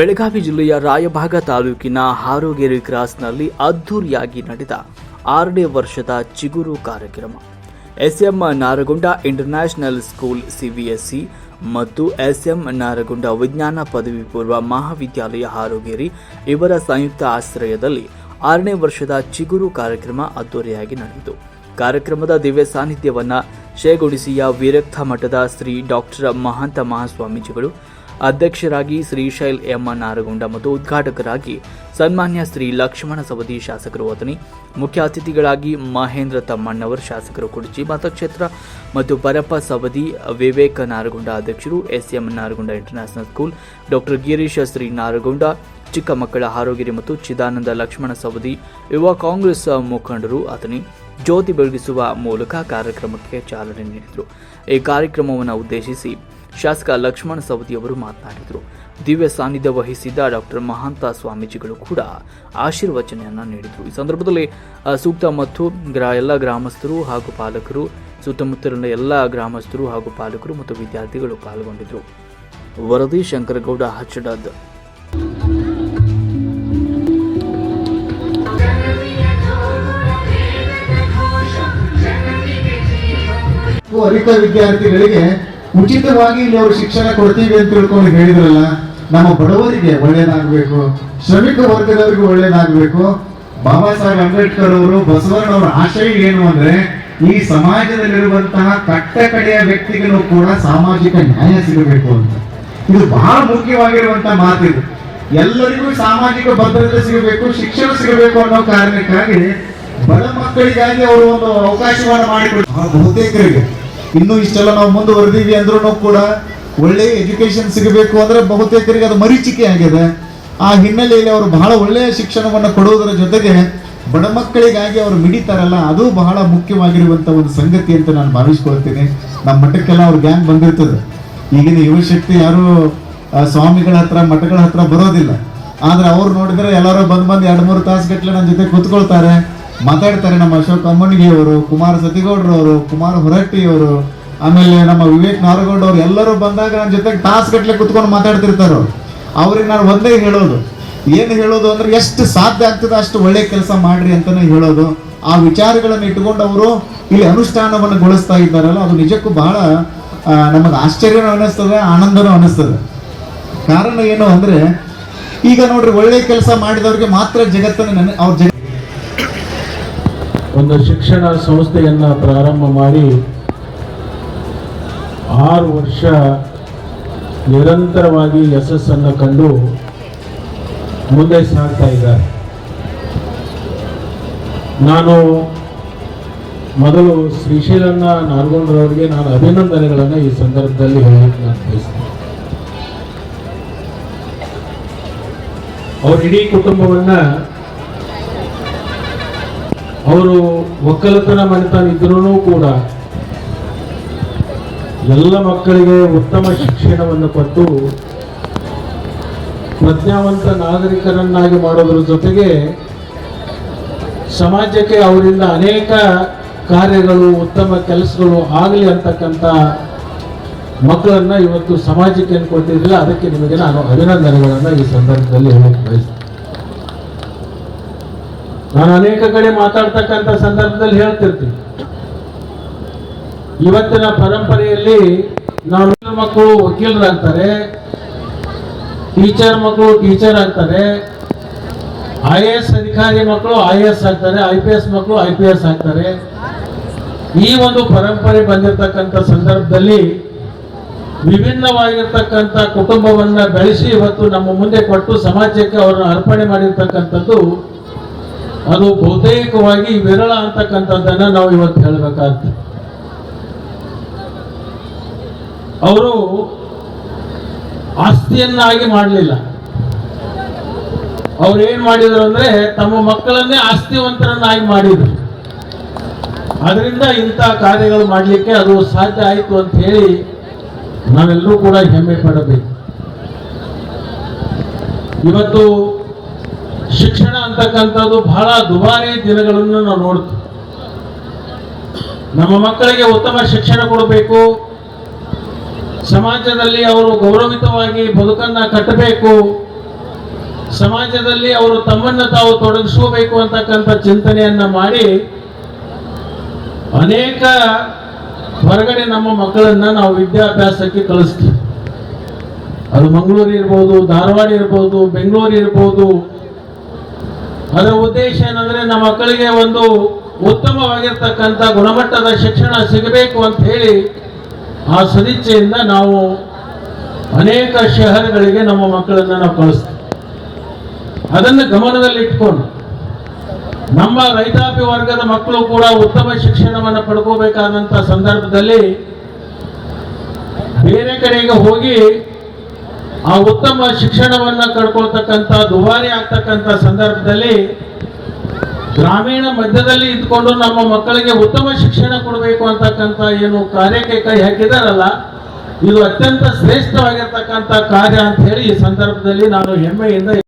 ಬೆಳಗಾವಿ ಜಿಲ್ಲೆಯ ರಾಯಭಾಗ ತಾಲೂಕಿನ ಹಾರೋಗೇರಿ ಕ್ರಾಸ್ನಲ್ಲಿ ಅದ್ಧೂರಿಯಾಗಿ ನಡೆದ ಆರನೇ ವರ್ಷದ ಚಿಗುರು ಕಾರ್ಯಕ್ರಮ. SM Naragonda international school CBSE ಮತ್ತು ಎಸ್ಎಂ ನಾರಗೊಂಡ ವಿಜ್ಞಾನ ಪದವಿ ಪೂರ್ವ ಮಹಾವಿದ್ಯಾಲಯ ಹಾರೋಗೇರಿ ಇವರ ಸಂಯುಕ್ತ ಆಶ್ರಯದಲ್ಲಿ ಆರನೇ ವರ್ಷದ ಚಿಗುರು ಕಾರ್ಯಕ್ರಮ ಅದ್ದೂರಿಯಾಗಿ ನಡೆಯಿತು. ಕಾರ್ಯಕ್ರಮದ ದಿವ್ಯ ಸಾನ್ನಿಧ್ಯವನ್ನು ಶೇಗುಡಿಸಿಯ ವಿರಕ್ತ ಮಠದ ಶ್ರೀ ಡಾಕ್ಟರ್ ಮಹಾಂತ ಮಹಾಸ್ವಾಮೀಜಿಗಳು ಅಧ್ಯಕ್ಷರಾಗಿ ಶ್ರೀಶೈಲ್ ಎಂ ನಾರಗೊಂಡ ಮತ್ತು ಉದ್ಘಾಟಕರಾಗಿ ಸನ್ಮಾನ್ಯ ಶ್ರೀ ಲಕ್ಷ್ಮಣ ಸವದಿ ಶಾಸಕರು ಅತನಿ ಮುಖ್ಯ ಅತಿಥಿಗಳಾಗಿ ಮಹೇಂದ್ರ ತಮ್ಮಣ್ಣವರ್ ಶಾಸಕರು ಕುಡಚಿ ಮತಕ್ಷೇತ್ರ ಮತ್ತು ಪರಪ್ಪ ಸವದಿ, ವಿವೇಕ ನಾರಗೊಂಡ ಅಧ್ಯಕ್ಷರು, SM Naragonda international school, doctor Girisha Shri Naragonda, ಚಿಕ್ಕ ಮಕ್ಕಳ ಆರೋಗ್ಯ ಮತ್ತು ಚಿದಾನಂದ ಲಕ್ಷ್ಮಣ ಸವದಿ, ಯುವ ಕಾಂಗ್ರೆಸ್ ಮುಖಂಡರು ಅತನಿ ಜ್ಯೋತಿ ಬೆಳಗಿಸುವ ಮೂಲಕ ಕಾರ್ಯಕ್ರಮಕ್ಕೆ ಚಾಲನೆ ನೀಡಿದರು. ಈ ಕಾರ್ಯಕ್ರಮವನ್ನು ಉದ್ದೇಶಿಸಿ ಶಾಸಕ ಲಕ್ಷ್ಮಣ ಸವದಿಯವರು ಮಾತನಾಡಿದರು. ದಿವ್ಯ ಸಾನ್ನಿಧ್ಯ ವಹಿಸಿದ್ದ ಡಾಕ್ಟರ್ ಮಹಾಂತ ಸ್ವಾಮೀಜಿಗಳು ಕೂಡ ಆಶೀರ್ವಚನೆಯನ್ನ ನೀಡಿದರು. ಈ ಸಂದರ್ಭದಲ್ಲಿ ಸೂಕ್ತ ಮತ್ತು ಗ್ರಾ, ಎಲ್ಲ ಗ್ರಾಮಸ್ಥರು ಹಾಗೂ ಪಾಲಕರು, ಸುತ್ತಮುತ್ತಲಿನ ಎಲ್ಲ ಗ್ರಾಮಸ್ಥರು ಹಾಗೂ ಪಾಲಕರು ಮತ್ತು ವಿದ್ಯಾರ್ಥಿಗಳು ಪಾಲ್ಗೊಂಡಿದ್ದರು ವರದಿ ಶಂಕರಗೌಡ, ಹಚ್ಚಡದ್. ಅರಿತ ವಿದ್ಯಾರ್ಥಿಗಳಿಗೆ ಉಚಿತವಾಗಿ ಇಲ್ಲಿ ಅವರು ಶಿಕ್ಷಣ ಕೊಡ್ತೀವಿ ಅಂತ ತಿಳ್ಕೊಂಡು ಹೇಳಿದ್ರಲ್ಲ, ನಮ್ಮ ಬಡವರಿಗೆ ಒಳ್ಳೇದಾಗಬೇಕು, ಶ್ರಮಿಕ ವರ್ಗದವರಿಗೆ ಒಳ್ಳೇದಾಗಬೇಕು. ಬಾಬಾ ಸಾಹೇಬ್ ಅಂಬೇಡ್ಕರ್ ಅವರು, ಬಸವಣ್ಣವರ ಆಶಯ ಏನು ಅಂದ್ರೆ, ಈ ಸಮಾಜದಲ್ಲಿರುವಂತಹ ಕಟ್ಟ ಕಡೆಯ ವ್ಯಕ್ತಿಗಳು ಕೂಡ ಸಾಮಾಜಿಕ ನ್ಯಾಯ ಸಿಗಬೇಕು ಅಂತ. ಇದು ಬಹಳ ಮುಖ್ಯವಾಗಿರುವಂತಹ ಮಾತಿದು ಎಲ್ಲರಿಗೂ ಸಾಮಾಜಿಕ ಭದ್ರತೆ ಸಿಗಬೇಕು, ಶಿಕ್ಷಣ ಸಿಗಬೇಕು ಅನ್ನೋ ಕಾರಣಕ್ಕಾಗಿ ಬಡ ಮಕ್ಕಳಿಗಾಗಿ ಅವರು ಒಂದು ಅವಕಾಶವನ್ನು ಮಾಡಿಕೊಡ್ತಾರೆ. ಬಹುತೇಕರಿಗೆ. ಇನ್ನು ಇಷ್ಟೆಲ್ಲ ನಾವು ಮುಂದುವರೆದೀವಿ ಅಂದ್ರೂ ಕೂಡ ಒಳ್ಳೆ ಎಜುಕೇಶನ್ ಸಿಗಬೇಕು ಅಂದ್ರೆ ಬಹುತೇಕರಿಗೆ ಅದು ಮರೀಚಿಕೆ ಆಗಿದೆ. ಆ ಹಿನ್ನೆಲೆಯಲ್ಲಿ ಅವರು ಬಹಳ ಒಳ್ಳೆಯ ಶಿಕ್ಷಣವನ್ನು ಕೊಡುವುದರ ಜೊತೆಗೆ ಬಡ ಮಕ್ಕಳಿಗಾಗಿ ಅವರು ಮಿಡಿತಾರಲ್ಲ, ಅದು ಬಹಳ ಮುಖ್ಯವಾಗಿರುವಂತ ಒಂದು ಸಂಗತಿ ಅಂತ ನಾನು ಭಾವಿಸ್ಕೊಳ್ತೀನಿ. ನಮ್ಮ ಮಠಕ್ಕೆಲ್ಲ ಅವ್ರ ಗ್ಯಾಂಗ್ ಬಂದಿರ್ತದೆ. ಈಗಿನ ಯುವಶಕ್ತಿ ಯಾರು ಸ್ವಾಮಿಗಳ ಹತ್ರ, ಮಠಗಳ ಹತ್ರ ಬರೋದಿಲ್ಲ. ಆದ್ರೆ ಅವ್ರು ನೋಡಿದ್ರೆ ಎಲ್ಲರೂ ಬಂದ್ ಬಂದು ಎರಡು ಮೂರು ತಾಸು ಗಟ್ಟಲೆ ನನ್ನ ಜೊತೆ ಕುತ್ಕೊಳ್ತಾರೆ. ಮಾತಾಡ್ತಾರೆ ನಮ್ಮ ಅಶೋಕ್ ಅವರು ಕುಮಾರ ಸತಿಗೌಡ್ರವರು, ಕುಮಾರ ಹೊರಟ್ಟಿ ಅವರು ಆಮೇಲೆ ನಮ್ಮ ವಿವೇಕ್ ನಾರಗೌಡ ಅವರು ಎಲ್ಲರೂ ಬಂದಾಗ ನನ್ನ ಜೊತೆಗೆ ಟಾಸ್ ಗಟ್ಟಲೆ ಕುತ್ಕೊಂಡು ಮಾತಾಡ್ತಿರ್ತಾರ ಅವ್ರು ಅವ್ರಿಗೆ ನಾನು ಒಂದೇ ಹೇಳೋದು. ಏನು ಹೇಳೋದು ಅಂದ್ರೆ ಎಷ್ಟು ಸಾಧ್ಯ ಆಗ್ತದೆ ಅಷ್ಟು ಒಳ್ಳೆ ಕೆಲಸ ಮಾಡ್ರಿ ಅಂತಾನೆ ಹೇಳೋದು. ಆ ವಿಚಾರಗಳನ್ನು ಇಟ್ಕೊಂಡು ಅವರು ಇಲ್ಲಿ ಅನುಷ್ಠಾನವನ್ನು ಗೊಳಿಸ್ತಾ ಇದ್ದಾರಲ್ಲ, ಅದು ನಿಜಕ್ಕೂ ಬಹಳ ನಮಗೆ ಆಶ್ಚರ್ಯನೂ ಅನ್ನಿಸ್ತದೆ, ಆನಂದನೂ ಅನ್ನಿಸ್ತದೆ. ಕಾರಣ ಏನು ಅಂದ್ರೆ, ಈಗ ನೋಡ್ರಿ ಒಳ್ಳೆ ಕೆಲಸ ಮಾಡಿದವ್ರಿಗೆ ಮಾತ್ರ ಜಗತ್ತನ್ನು ನೆನೆ ಅವ್ರ ಒಂದು ಶಿಕ್ಷಣ ಸಂಸ್ಥೆಯನ್ನು ಪ್ರಾರಂಭ ಮಾಡಿ ಆರು ವರ್ಷ ನಿರಂತರವಾಗಿ ಯಶಸ್ಸನ್ನು ಕಂಡು ಮುಂದೆ ಸಾಗ್ತಾ ಇದ್ದಾರೆ. ನಾನು ಮೊದಲು ಶ್ರೀಶೈಲನ್ನ ನಾರ್ಗೊಂಡ್ರವರಿಗೆ ನಾನು ಅಭಿನಂದನೆಗಳನ್ನು ಈ ಸಂದರ್ಭದಲ್ಲಿ ಹೇಳಲಿಕ್ಕೆ ನಾನು ಬಯಸ್ತೇನೆ. ಅವ್ರ ಇಡೀ ಕುಟುಂಬವನ್ನ ಅವರು ಒಕ್ಕಲತನ ಮನೆತನ ಇದ್ರೂ ಕೂಡ ಎಲ್ಲ ಮಕ್ಕಳಿಗೆ ಉತ್ತಮ ಶಿಕ್ಷಣವನ್ನು ಕೊಟ್ಟು ಪ್ರಜ್ಞಾವಂತ ನಾಗರಿಕರನ್ನಾಗಿ ಮಾಡೋದ್ರ ಜೊತೆಗೆ ಸಮಾಜಕ್ಕೆ ಅವರಿಂದ ಅನೇಕ ಕಾರ್ಯಗಳು, ಉತ್ತಮ ಕೆಲಸಗಳು ಆಗಲಿ ಅಂತಕ್ಕಂಥ ಮಕ್ಕಳನ್ನು ಇವತ್ತು ಸಮಾಜಕ್ಕೆ ಏನು ಅದಕ್ಕೆ ನಿಮಗೆ ನಾನು ಅಭಿನಂದನೆಗಳನ್ನು ಈ ಸಂದರ್ಭದಲ್ಲಿ ಹೇಳಕ್ಕೆ ಬಯಸ್ತೇನೆ. ನಾನು ಅನೇಕ ಕಡೆ ಮಾತಾಡ್ತಕ್ಕಂಥ ಸಂದರ್ಭದಲ್ಲಿ ಹೇಳ್ತಿರ್ತೀನಿ. ಇವತ್ತಿನ ಪರಂಪರೆಯಲ್ಲಿ ನಾವು ಮಕ್ಕಳು ವಕೀಲರಾಗ್ತಾರೆ, ಟೀಚರ್ ಮಕ್ಕಳು ಟೀಚರ್ ಆಗ್ತಾರೆ, ಐ ಎ ಎಸ್ ಅಧಿಕಾರಿ ಮಕ್ಕಳು ಐ ಎ ಎಸ್ ಆಗ್ತಾರೆ, ಐ ಪಿ ಎಸ್ ಮಕ್ಕಳು ಐ ಪಿ ಎಸ್ ಆಗ್ತಾರೆ. ಈ ಒಂದು ಪರಂಪರೆ ಬಂದಿರತಕ್ಕಂಥ ಸಂದರ್ಭದಲ್ಲಿ ವಿಭಿನ್ನವಾಗಿರ್ತಕ್ಕಂಥ ಕುಟುಂಬವನ್ನ ಬೆಳೆಸಿ ಇವತ್ತು ನಮ್ಮ ಮುಂದೆ ಕೊಟ್ಟು ಸಮಾಜಕ್ಕೆ ಅವರನ್ನು ಅರ್ಪಣೆ ಮಾಡಿರ್ತಕ್ಕಂಥದ್ದು ಅದು ಬಹುತೇಕವಾಗಿ ವಿರಳ ಅಂತಕ್ಕಂಥದ್ದನ್ನ ನಾವು ಇವತ್ತು ಹೇಳಬೇಕಾಗ್ತದೆ. ಅವರು ಆಸ್ತಿಯನ್ನಾಗಿ ಮಾಡಲಿಲ್ಲ. ಅವ್ರು ಏನ್ ಮಾಡಿದ್ರು ಅಂದ್ರೆ ತಮ್ಮ ಮಕ್ಕಳನ್ನೇ ಆಸ್ತಿವಂತರನ್ನಾಗಿ ಮಾಡಿದ್ರು. ಅದರಿಂದ ಇಂಥ ಕಾರ್ಯಗಳು ಮಾಡಲಿಕ್ಕೆ ಅದು ಸಾಧ್ಯ ಆಯಿತು ಅಂತ ಹೇಳಿ ನಾವೆಲ್ಲರೂ ಕೂಡ ಹೆಮ್ಮೆ ಪಡಬೇಕು. ಇವತ್ತು ಶಿಕ್ಷಣ ಅಂತಕ್ಕಂಥದ್ದು ಬಹಳ ದುಬಾರಿ ದಿನಗಳನ್ನು ನಾವು ನೋಡ್ತೀವಿ. ನಮ್ಮ ಮಕ್ಕಳಿಗೆ ಉತ್ತಮ ಶಿಕ್ಷಣ ಕೊಡಬೇಕು. ಸಮಾಜದಲ್ಲಿ ಅವರು ಗೌರವಿತವಾಗಿ ಬದುಕನ್ನ ಕಟ್ಟಬೇಕು. ಸಮಾಜದಲ್ಲಿ ಅವರು ತಮ್ಮನ್ನು ತಾವು ತೊಡಗಿಸ್ಕೋಬೇಕು ಅಂತಕ್ಕಂಥ ಚಿಂತನೆಯನ್ನ ಮಾಡಿ ಅನೇಕ ಹೊರಗಡೆ ನಮ್ಮ ಮಕ್ಕಳನ್ನ ನಾವು ವಿದ್ಯಾಭ್ಯಾಸಕ್ಕೆ ಕಳಿಸ್ತೀವಿ. ಅದು ಮಂಗಳೂರು ಇರ್ಬೋದು, ಧಾರವಾಡ ಇರ್ಬೋದು, ಬೆಂಗಳೂರು ಇರ್ಬೋದು ಅದರ ಉದ್ದೇಶ ಏನಂದ್ರೆ ನಮ್ಮ ಮಕ್ಕಳಿಗೆ ಒಂದು ಉತ್ತಮವಾಗಿರ್ತಕ್ಕಂಥ ಗುಣಮಟ್ಟದ ಶಿಕ್ಷಣ ಸಿಗಬೇಕು ಅಂತ ಹೇಳಿ ಆ ಸದಿಚ್ಛೆಯಿಂದ ನಾವು ಅನೇಕ ಶಹರಗಳಿಗೆ ನಮ್ಮ ಮಕ್ಕಳನ್ನ ನಾವು ಕಳಿಸ್ತೀವಿ. ಅದನ್ನು ಗಮನದಲ್ಲಿಟ್ಕೊಂಡು ನಮ್ಮ ರೈತಾಪಿ ವರ್ಗದ ಮಕ್ಕಳು ಕೂಡ ಉತ್ತಮ ಶಿಕ್ಷಣವನ್ನು ಪಡ್ಕೋಬೇಕಾದಂತ ಸಂದರ್ಭದಲ್ಲಿ ಬೇರೆ ಕಡೆಗೆ ಹೋಗಿ ಆ ಉತ್ತಮ ಶಿಕ್ಷಣವನ್ನು ಕಳ್ಕೊಳ್ತಕ್ಕಂಥ, ದುಬಾರಿ ಆಗ್ತಕ್ಕಂಥ ಸಂದರ್ಭದಲ್ಲಿ ಗ್ರಾಮೀಣ ಮಧ್ಯದಲ್ಲಿ ಇದ್ಕೊಂಡು ನಮ್ಮ ಮಕ್ಕಳಿಗೆ ಉತ್ತಮ ಶಿಕ್ಷಣ ಕೊಡಬೇಕು ಅಂತಕ್ಕಂಥ ಏನು ಕಾರ್ಯಕ್ಕೆ ಕೈ ಹಾಕಿದಾರಲ್ಲ, ಇದು ಅತ್ಯಂತ ಶ್ರೇಷ್ಠವಾಗಿರ್ತಕ್ಕಂಥ ಕಾರ್ಯ ಅಂತ ಹೇಳಿ ಈ ಸಂದರ್ಭದಲ್ಲಿ ನಾನು ಹೆಮ್ಮೆಯಿಂದ